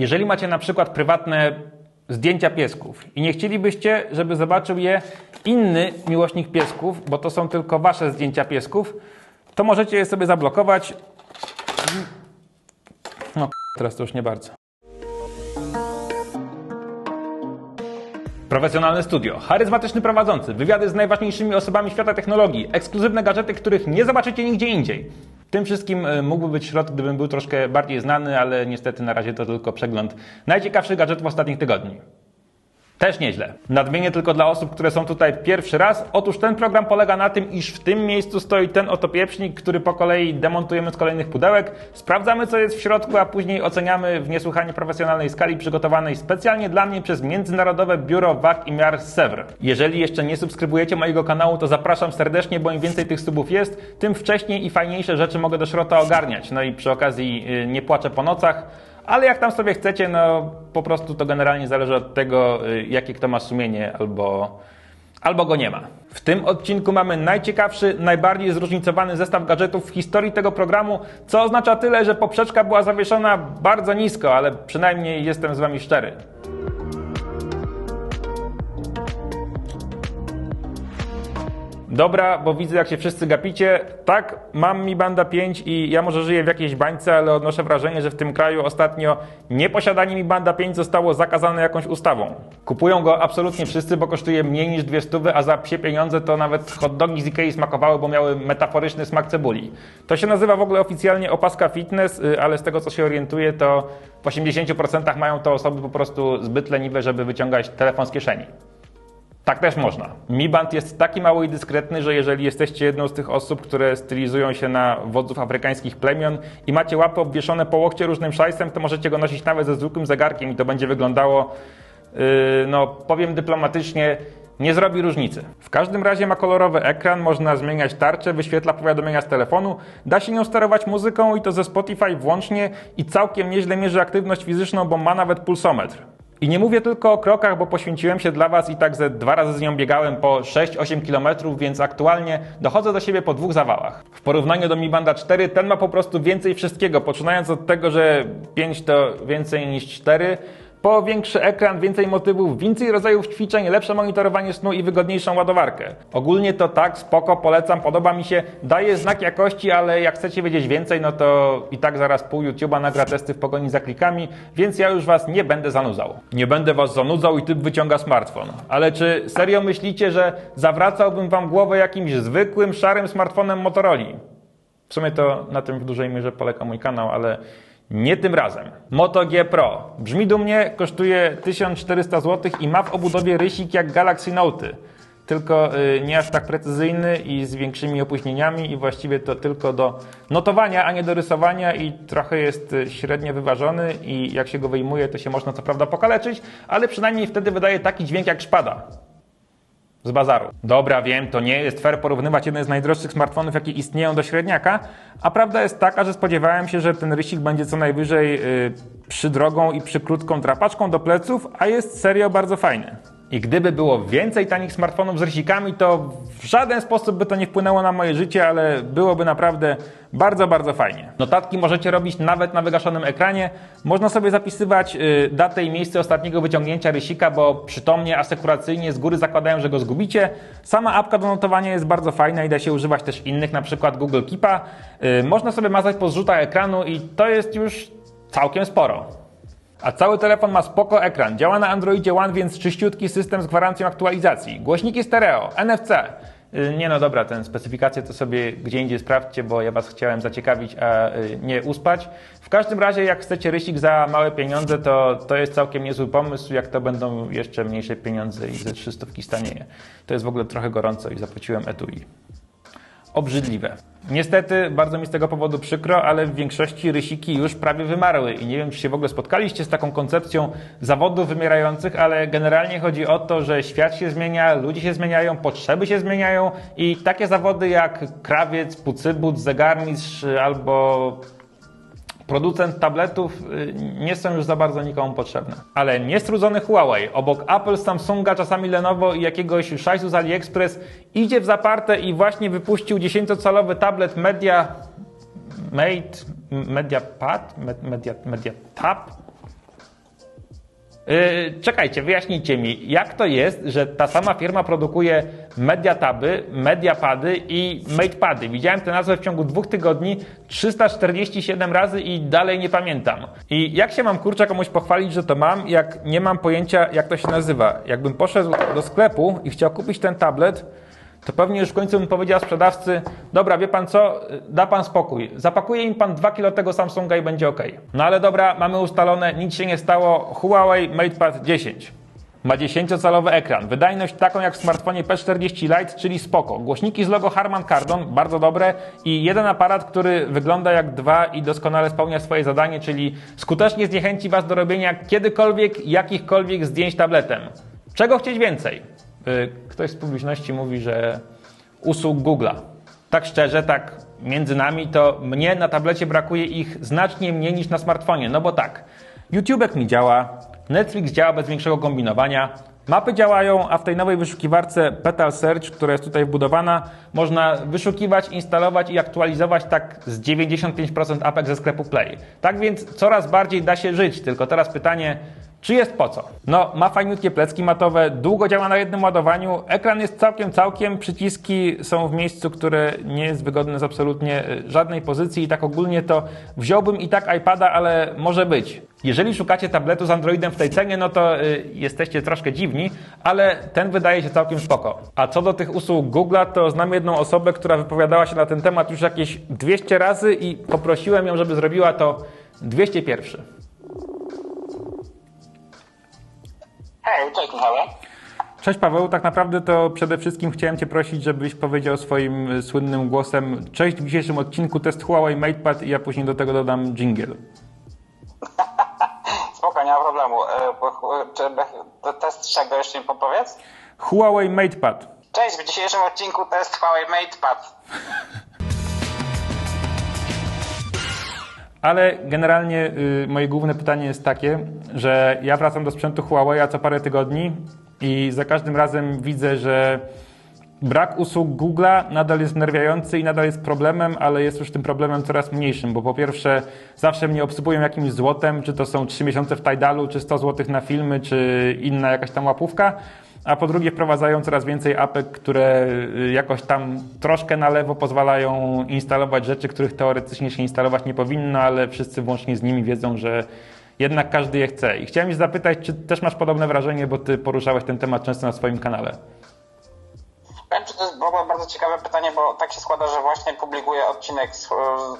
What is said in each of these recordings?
Jeżeli macie na przykład prywatne zdjęcia piesków i nie chcielibyście, żeby zobaczył je inny miłośnik piesków, bo to są tylko wasze zdjęcia piesków, to możecie je sobie zablokować. No, teraz to już nie bardzo. Profesjonalne studio, charyzmatyczny prowadzący, wywiady z najważniejszymi osobami świata technologii, ekskluzywne gadżety, których nie zobaczycie nigdzie indziej. Tym wszystkim e, mógłby być środek, gdybym był troszkę bardziej znany, ale niestety na razie to tylko przegląd najciekawszych gadżetów ostatnich tygodni. Też nieźle. Nadmienię tylko dla osób, które są tutaj pierwszy raz. Otóż ten program polega na tym, iż w tym miejscu stoi ten oto pieprznik, który po kolei demontujemy z kolejnych pudełek, sprawdzamy co jest w środku, a później oceniamy w niesłychanie profesjonalnej skali przygotowanej specjalnie dla mnie przez Międzynarodowe Biuro Wag i Miar Sewr. Jeżeli jeszcze nie subskrybujecie mojego kanału, to zapraszam serdecznie, bo im więcej tych subów jest, tym wcześniej i fajniejsze rzeczy mogę do środka ogarniać. No i przy okazji yy, nie płaczę po nocach. Ale jak tam sobie chcecie, no po prostu to generalnie zależy od tego, y, jakie kto ma sumienie albo, albo go nie ma. W tym odcinku mamy najciekawszy, najbardziej zróżnicowany zestaw gadżetów w historii tego programu, co oznacza tyle, że poprzeczka była zawieszona bardzo nisko, ale przynajmniej jestem z Wami szczery. Dobra, bo widzę jak się wszyscy gapicie. Tak, mam Mi Banda 5 i ja może żyję w jakiejś bańce, ale odnoszę wrażenie, że w tym kraju ostatnio nieposiadanie Mi Banda 5 zostało zakazane jakąś ustawą. Kupują go absolutnie wszyscy, bo kosztuje mniej niż dwie stówy, a za psie pieniądze to nawet hot dogi z Ikei smakowały, bo miały metaforyczny smak cebuli. To się nazywa w ogóle oficjalnie opaska fitness, y, ale z tego co się orientuję, to w 80% mają to osoby po prostu zbyt leniwe, żeby wyciągać telefon z kieszeni. Tak też można. Mi Band jest taki mały i dyskretny, że jeżeli jesteście jedną z tych osób, które stylizują się na wodzów afrykańskich plemion i macie łapy obwieszone po łokcie różnym szajsem, to możecie go nosić nawet ze zwykłym zegarkiem i to będzie wyglądało, yy, no powiem dyplomatycznie, nie zrobi różnicy. W każdym razie ma kolorowy ekran, można zmieniać tarczę, wyświetla powiadomienia z telefonu, da się nią sterować muzyką i to ze Spotify włącznie i całkiem nieźle mierzy aktywność fizyczną, bo ma nawet pulsometr. I nie mówię tylko o krokach, bo poświęciłem się dla Was i tak ze dwa razy z nią biegałem po 6-8 km, więc aktualnie dochodzę do siebie po dwóch zawałach. W porównaniu do Mi Banda 4 ten ma po prostu więcej wszystkiego, poczynając od tego, że 5 to więcej niż 4, po większy ekran, więcej motywów, więcej rodzajów ćwiczeń, lepsze monitorowanie snu i wygodniejszą ładowarkę. Ogólnie to tak, spoko, polecam, podoba mi się, daje znak jakości, ale jak chcecie wiedzieć więcej, no to i tak zaraz pół YouTube'a nagra testy w pogoni za klikami, więc ja już Was nie będę zanudzał. Nie będę Was zanudzał i typ wyciąga smartfon. Ale czy serio myślicie, że zawracałbym Wam głowę jakimś zwykłym, szarym smartfonem Motorola? W sumie to na tym w dużej mierze polega mój kanał, ale nie tym razem. Moto G Pro. Brzmi dumnie, kosztuje 1400 zł i ma w obudowie rysik jak Galaxy Note. Tylko y, nie aż tak precyzyjny i z większymi opóźnieniami i właściwie to tylko do notowania, a nie do rysowania i trochę jest y, średnio wyważony i jak się go wyjmuje, to się można co prawda pokaleczyć, ale przynajmniej wtedy wydaje taki dźwięk jak szpada z bazaru. Dobra, wiem, to nie jest fair porównywać jeden z najdroższych smartfonów, jakie istnieją do średniaka, a prawda jest taka, że spodziewałem się, że ten rysik będzie co najwyżej yy, przydrogą i przykrótką drapaczką do pleców, a jest serio bardzo fajny. I gdyby było więcej tanich smartfonów z rysikami, to w żaden sposób by to nie wpłynęło na moje życie, ale byłoby naprawdę bardzo, bardzo fajnie. Notatki możecie robić nawet na wygaszonym ekranie. Można sobie zapisywać y, datę i miejsce ostatniego wyciągnięcia rysika, bo przytomnie, asekuracyjnie z góry zakładają, że go zgubicie. Sama apka do notowania jest bardzo fajna i da się używać też innych, na przykład Google Keepa. Y, można sobie mazać po zrzutach ekranu i to jest już całkiem sporo. A cały telefon ma spoko ekran. Działa na Androidzie One, więc czyściutki system z gwarancją aktualizacji. Głośniki stereo, NFC. Y, nie no dobra, tę specyfikację to sobie gdzie indziej sprawdźcie, bo ja Was chciałem zaciekawić, a y, nie uspać. W każdym razie, jak chcecie rysik za małe pieniądze, to to jest całkiem niezły pomysł. Jak to będą jeszcze mniejsze pieniądze i ze 300 stanieje. To jest w ogóle trochę gorąco i zapłaciłem etui obrzydliwe. Niestety, bardzo mi z tego powodu przykro, ale w większości rysiki już prawie wymarły i nie wiem, czy się w ogóle spotkaliście z taką koncepcją zawodów wymierających, ale generalnie chodzi o to, że świat się zmienia, ludzie się zmieniają, potrzeby się zmieniają i takie zawody jak krawiec, pucybut, zegarmistrz albo producent tabletów y, nie są już za bardzo nikomu potrzebne. Ale niestrudzony Huawei, obok Apple, Samsunga, czasami Lenovo i jakiegoś szajsu z AliExpress idzie w zaparte i właśnie wypuścił 10-calowy tablet Media Mate, Media Pad, Media, Media Tab, Yy, czekajcie, wyjaśnijcie mi, jak to jest, że ta sama firma produkuje Mediataby, Mediapady i Matepady. Widziałem tę nazwę w ciągu dwóch tygodni 347 razy i dalej nie pamiętam. I jak się mam kurczę komuś pochwalić, że to mam, jak nie mam pojęcia, jak to się nazywa? Jakbym poszedł do sklepu i chciał kupić ten tablet, to pewnie już w końcu bym powiedział sprzedawcy, dobra, wie pan co, da pan spokój, zapakuje im pan 2 kilo tego Samsunga i będzie ok. No ale dobra, mamy ustalone, nic się nie stało, Huawei MatePad 10. Ma 10-calowy ekran, wydajność taką jak w smartfonie P40 Lite, czyli spoko. Głośniki z logo Harman Kardon, bardzo dobre i jeden aparat, który wygląda jak dwa i doskonale spełnia swoje zadanie, czyli skutecznie zniechęci Was do robienia kiedykolwiek, jakichkolwiek zdjęć tabletem. Czego chcieć więcej? Y, ktoś z publiczności mówi, że usług Google'a. Tak szczerze, tak między nami, to mnie na tablecie brakuje ich znacznie mniej niż na smartfonie. No bo tak, YouTubek mi działa, Netflix działa bez większego kombinowania, mapy działają, a w tej nowej wyszukiwarce Petal Search, która jest tutaj wbudowana, można wyszukiwać, instalować i aktualizować tak z 95% apek ze sklepu Play. Tak więc coraz bardziej da się żyć, tylko teraz pytanie, czy jest po co? No, ma fajniutkie plecki matowe, długo działa na jednym ładowaniu, ekran jest całkiem, całkiem, przyciski są w miejscu, które nie jest wygodne z absolutnie y, żadnej pozycji i tak ogólnie to wziąłbym i tak iPada, ale może być. Jeżeli szukacie tabletu z Androidem w tej cenie, no to y, jesteście troszkę dziwni, ale ten wydaje się całkiem spoko. A co do tych usług Google'a, to znam jedną osobę, która wypowiadała się na ten temat już jakieś 200 razy i poprosiłem ją, żeby zrobiła to 201. Hej, cześć Michale. Cześć Paweł, tak naprawdę to przede wszystkim chciałem Cię prosić, żebyś powiedział swoim słynnym głosem Cześć w dzisiejszym odcinku test Huawei MatePad i ja później do tego dodam jingle. Spoko, nie ma problemu. E, test czego jeszcze mi podpowiedz? Huawei MatePad. Cześć, w dzisiejszym odcinku test Huawei MatePad. Ale generalnie y, moje główne pytanie jest takie, że ja wracam do sprzętu Huawei co parę tygodni i za każdym razem widzę, że brak usług Google'a nadal jest wnerwiający i nadal jest problemem, ale jest już tym problemem coraz mniejszym, bo po pierwsze zawsze mnie obsypują jakimś złotem, czy to są 3 miesiące w Tidalu, czy 100 zł na filmy, czy inna jakaś tam łapówka, a po drugie wprowadzają coraz więcej apek, które y, jakoś tam troszkę na lewo pozwalają instalować rzeczy, których teoretycznie się instalować nie powinno, ale wszyscy włącznie z nimi wiedzą, że jednak każdy je chce. I chciałem się zapytać, czy też masz podobne wrażenie, bo ty poruszałeś ten temat często na swoim kanale. Powiem, to jest w ogóle bardzo ciekawe pytanie, bo tak się składa, że właśnie publikuję odcinek z,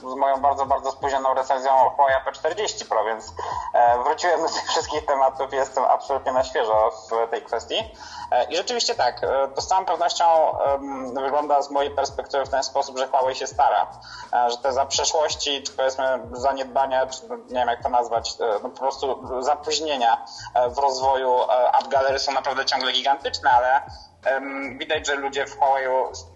z moją bardzo, bardzo spóźnioną recenzją Huawei P40 Pro, więc e, wróciłem do tych wszystkich tematów jestem absolutnie na świeżo w tej kwestii. E, I rzeczywiście tak, e, to z całą pewnością wygląda z mojej perspektywy w ten sposób, że Huawei się stara, e, że te za przeszłości, czy powiedzmy zaniedbania, czy no, nie wiem jak to nazwać, e, no po prostu zapóźnienia e, w rozwoju App Gallery są naprawdę ciągle gigantyczne, ale Widać, że ludzie w Huawei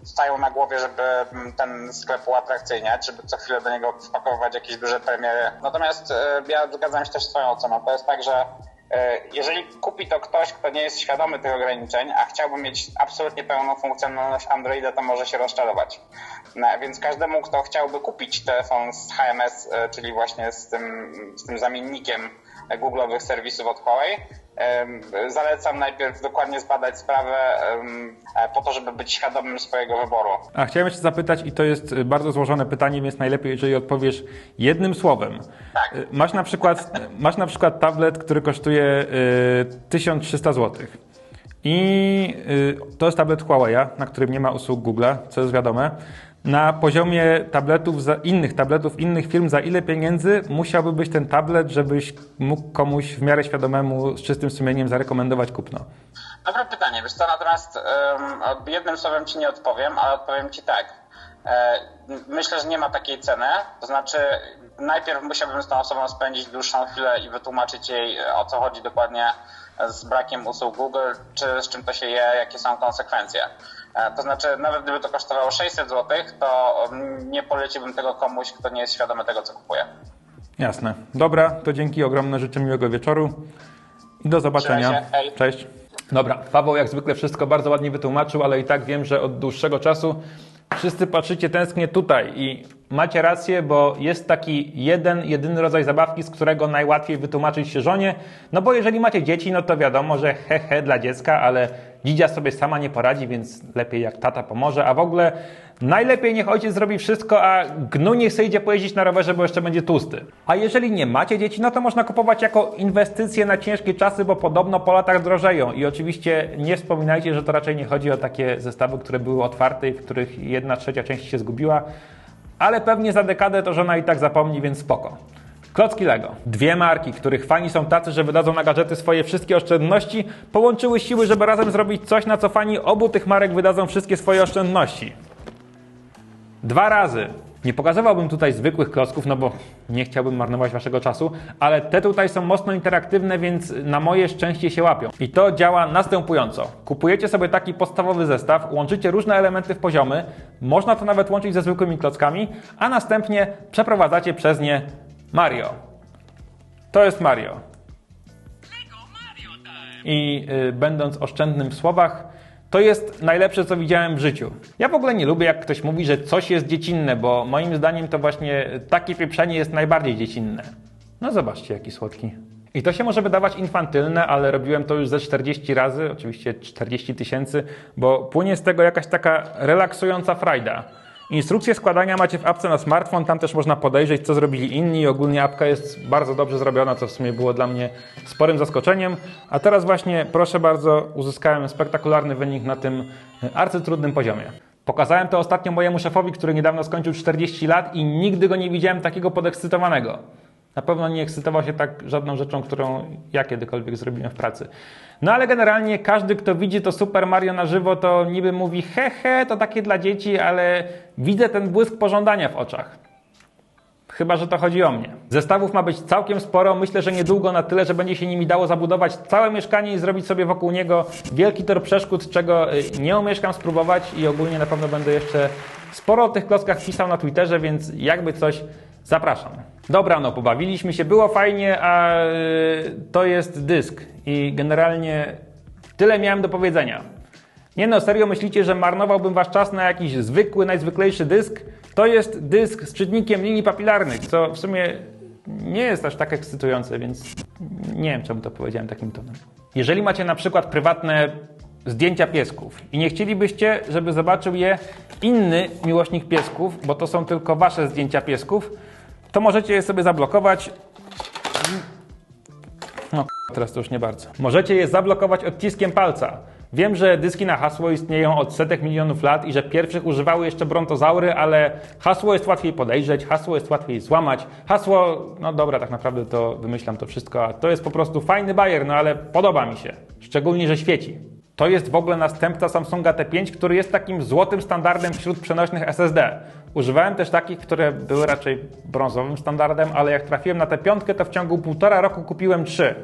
stają na głowie, żeby mm, ten sklep uatrakcyjniać, żeby co chwilę do niego wpakowywać jakieś duże premiery. Natomiast e, ja zgadzam się też z Twoją oceną. To jest tak, że e, jeżeli kupi to ktoś, kto nie jest świadomy tych ograniczeń, a chciałby mieć absolutnie pełną funkcjonalność Androida, to może się rozczarować. No, więc każdemu, kto chciałby kupić telefon z HMS, e, czyli właśnie z tym, z tym zamiennikiem Google'owych serwisów od Huawei, zalecam najpierw dokładnie zbadać sprawę po to, żeby być świadomym swojego wyboru. A chciałem jeszcze zapytać, i to jest y, bardzo złożone pytanie, więc najlepiej, jeżeli odpowiesz jednym słowem. Tak. Y, Masz na przykład, masz na przykład tablet, który kosztuje y, 1300 zł. I y, to jest tablet Huawei, na którym nie ma usług Google'a, co jest wiadome. Na poziomie tabletów, innych tabletów, innych firm, za ile pieniędzy musiałby być ten tablet, żebyś mógł komuś w miarę świadomemu, z czystym sumieniem zarekomendować kupno? Dobre pytanie, wiesz co, natomiast um, jednym słowem Ci nie odpowiem, ale odpowiem Ci tak. E, myślę, że nie ma takiej ceny, to znaczy najpierw musiałbym z tą osobą spędzić dłuższą chwilę i wytłumaczyć jej o co chodzi dokładnie z brakiem usług Google, czy z czym to się je, jakie są konsekwencje. To znaczy, nawet gdyby to kosztowało 600 zł, to mm, nie poleciłbym tego komuś, kto nie jest świadomy tego, co kupuje. Jasne. Dobra, to dzięki ogromne, życzę miłego wieczoru i do zobaczenia. Hej. Cześć. Dobra, Paweł jak zwykle wszystko bardzo ładnie wytłumaczył, ale i tak wiem, że od dłuższego czasu Wszyscy patrzycie tęsknie tutaj i macie rację, bo jest taki jeden, jedyny rodzaj zabawki, z którego najłatwiej wytłumaczyć się żonie. No bo jeżeli macie dzieci, no to wiadomo, że he he dla dziecka, ale dzidzia sobie sama nie poradzi, więc lepiej jak tata pomoże. A w ogóle najlepiej niech ojciec zrobi wszystko, a gnu niech sobie idzie pojeździć na rowerze, bo jeszcze będzie tłusty. A jeżeli nie macie dzieci, no to można kupować jako inwestycje na ciężkie czasy, bo podobno po latach drożeją. I oczywiście nie wspominajcie, że to raczej nie chodzi o takie zestawy, które były otwarte i w których jedna trzecia część się zgubiła, ale pewnie za dekadę to żona i tak zapomni, więc spoko. Klocki Lego. Dwie marki, których fani są tacy, że wydadzą na gadżety swoje wszystkie oszczędności, połączyły siły, żeby razem zrobić coś, na co fani obu tych marek wydadzą wszystkie swoje oszczędności. Dwa razy. Nie pokazywałbym tutaj zwykłych klocków, no bo nie chciałbym marnować waszego czasu, ale te tutaj są mocno interaktywne, więc na moje szczęście się łapią. I to działa następująco. Kupujecie sobie taki podstawowy zestaw, łączycie różne elementy w poziomy, można to nawet łączyć ze zwykłymi klockami, a następnie przeprowadzacie przez nie Mario. To jest Mario. I y, będąc oszczędnym w słowach, to jest najlepsze, co widziałem w życiu. Ja w ogóle nie lubię, jak ktoś mówi, że coś jest dziecinne, bo moim zdaniem to właśnie takie pieprzenie jest najbardziej dziecinne. No zobaczcie, jaki słodki. I to się może wydawać infantylne, ale robiłem to już ze 40 razy, oczywiście 40 tysięcy, bo płynie z tego jakaś taka relaksująca frajda. Instrukcję składania macie w apce na smartfon, tam też można podejrzeć, co zrobili inni. Ogólnie apka jest bardzo dobrze zrobiona, co w sumie było dla mnie sporym zaskoczeniem. A teraz właśnie, proszę bardzo, uzyskałem spektakularny wynik na tym arcytrudnym poziomie. Pokazałem to ostatnio mojemu szefowi, który niedawno skończył 40 lat i nigdy go nie widziałem takiego podekscytowanego. Na pewno nie ekscytował się tak żadną rzeczą, którą ja kiedykolwiek zrobiłem w pracy. No ale generalnie każdy, kto widzi to Super Mario na żywo, to niby mówi he he, to takie dla dzieci, ale widzę ten błysk pożądania w oczach. Chyba, że to chodzi o mnie. Zestawów ma być całkiem sporo. Myślę, że niedługo na tyle, że będzie się nimi dało zabudować całe mieszkanie i zrobić sobie wokół niego wielki tor przeszkód, czego y, nie umieszkam spróbować i ogólnie na pewno będę jeszcze sporo o tych klockach pisał na Twitterze, więc jakby coś zapraszam. Dobra, no pobawiliśmy się, było fajnie, a y, to jest dysk i generalnie tyle miałem do powiedzenia. Nie no, serio myślicie, że marnowałbym wasz czas na jakiś zwykły, najzwyklejszy dysk? To jest dysk z czytnikiem linii papilarnych, co w sumie nie jest aż tak ekscytujące, więc nie wiem, czemu to powiedziałem takim tonem. Jeżeli macie na przykład prywatne zdjęcia piesków i nie chcielibyście, żeby zobaczył je inny miłośnik piesków, bo to są tylko wasze zdjęcia piesków, to możecie je sobie zablokować. No, teraz to już nie bardzo. Możecie je zablokować odciskiem palca. Wiem, że dyski na hasło istnieją od setek milionów lat i że pierwszych używały jeszcze brontozaury, ale hasło jest łatwiej podejrzeć, hasło jest łatwiej złamać. Hasło, no dobra, tak naprawdę to wymyślam to wszystko, a to jest po prostu fajny bajer, no ale podoba mi się. Szczególnie, że świeci. To jest w ogóle następca Samsunga T5, który jest takim złotym standardem wśród przenośnych SSD. Używałem też takich, które były raczej brązowym standardem, ale jak trafiłem na tę piątkę, to w ciągu półtora roku kupiłem trzy.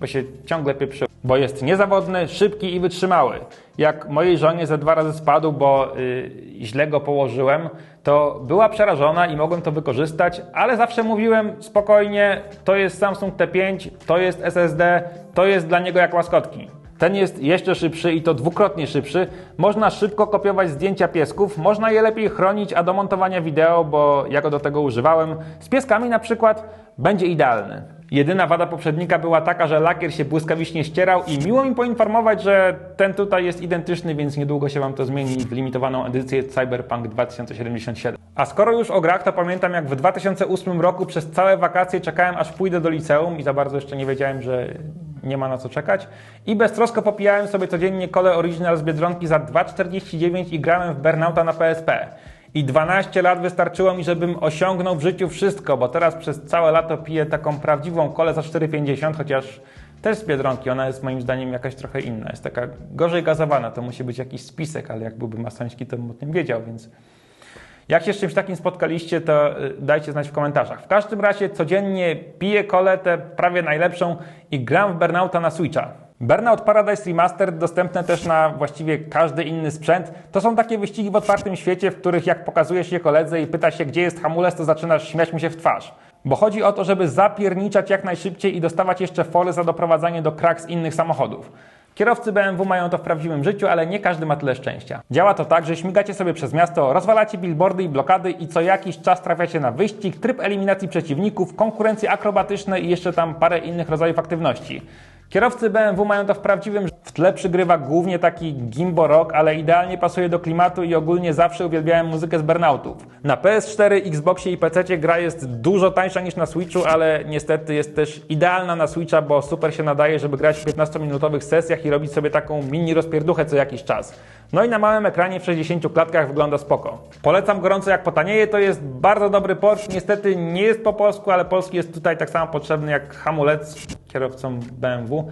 Bo się ciągle pieprzy. Bo jest niezawodny, szybki i wytrzymały. Jak mojej żonie ze dwa razy spadł, bo yy, źle go położyłem, to była przerażona i mogłem to wykorzystać, ale zawsze mówiłem spokojnie, to jest Samsung T5, to jest SSD, to jest dla niego jak łaskotki. Ten jest jeszcze szybszy i to dwukrotnie szybszy. Można szybko kopiować zdjęcia piesków, można je lepiej chronić, a do montowania wideo, bo ja go do tego używałem, z pieskami na przykład, będzie idealny. Jedyna wada poprzednika była taka, że lakier się błyskawicznie ścierał i miło mi poinformować, że ten tutaj jest identyczny, więc niedługo się Wam to zmieni w limitowaną edycję Cyberpunk 2077. A skoro już o grach, to pamiętam jak w 2008 roku przez całe wakacje czekałem aż pójdę do liceum i za bardzo jeszcze nie wiedziałem, że nie ma na co czekać. I beztrosko popijałem sobie codziennie kole Original z Biedronki za 2,49 i grałem w Burnouta na PSP. I 12 lat wystarczyło mi, żebym osiągnął w życiu wszystko, bo teraz przez całe lato piję taką prawdziwą kolę za 4,50, chociaż też z Biedronki. Ona jest moim zdaniem jakaś trochę inna. Jest taka gorzej gazowana, to musi być jakiś spisek, ale jak byłby masoński, to bym o tym wiedział, więc... Jak się z czymś takim spotkaliście, to y, dajcie znać w komentarzach. W każdym razie codziennie piję koletę prawie najlepszą i gram w Burnouta na Switcha. Burnout Paradise Remastered dostępne też na właściwie każdy inny sprzęt. To są takie wyścigi w otwartym świecie, w których jak pokazujesz je koledze i pyta się, gdzie jest hamulec, to zaczynasz śmiać mu się w twarz. Bo chodzi o to, żeby zapierniczać jak najszybciej i dostawać jeszcze fory za doprowadzanie do krak z innych samochodów. Kierowcy BMW mają to w prawdziwym życiu, ale nie każdy ma tyle szczęścia. Działa to tak, że śmigacie sobie przez miasto, rozwalacie billboardy i blokady i co jakiś czas trafiacie na wyścig, tryb eliminacji przeciwników, konkurencje akrobatyczne i jeszcze tam parę innych rodzajów aktywności. Kierowcy BMW mają to w prawdziwym. W tle przygrywa głównie taki gimbo rock, ale idealnie pasuje do klimatu i ogólnie zawsze uwielbiałem muzykę z burnoutów. Na PS4, Xboxie i PC gra jest dużo tańsza niż na Switchu, ale niestety jest też idealna na Switcha, bo super się nadaje, żeby grać w 15-minutowych sesjach i robić sobie taką mini rozpierduchę co jakiś czas. No i na małym ekranie w 60 klatkach wygląda spoko. Polecam gorąco jak potanieje, to jest bardzo dobry Porsche. Niestety nie jest po polsku, ale polski jest tutaj tak samo potrzebny jak hamulec kierowcom BMW.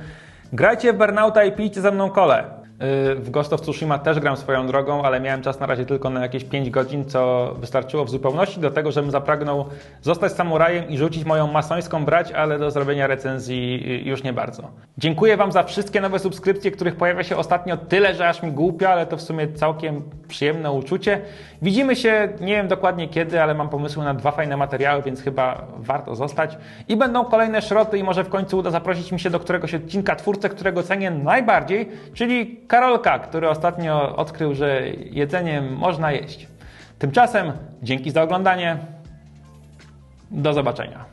Grajcie w Burnouta i pijcie ze mną kole. Yy, W Ghost of Tsushima też gram swoją drogą, ale miałem czas na razie tylko na jakieś 5 godzin, co wystarczyło w zupełności do tego, żebym zapragnął zostać samurajem i rzucić moją masońską brać, ale do zrobienia recenzji yy, już nie bardzo. Dziękuję Wam za wszystkie nowe subskrypcje, których pojawia się ostatnio tyle, że aż mi głupio, ale to w sumie całkiem przyjemne uczucie. Widzimy się, nie wiem dokładnie kiedy, ale mam pomysły na dwa fajne materiały, więc chyba warto zostać. I będą kolejne szroty i może w końcu uda zaprosić mi się do któregoś odcinka twórcę, którego cenię najbardziej, czyli Karolka, który ostatnio odkrył, że jedzeniem można jeść. Tymczasem dzięki za oglądanie. Do zobaczenia.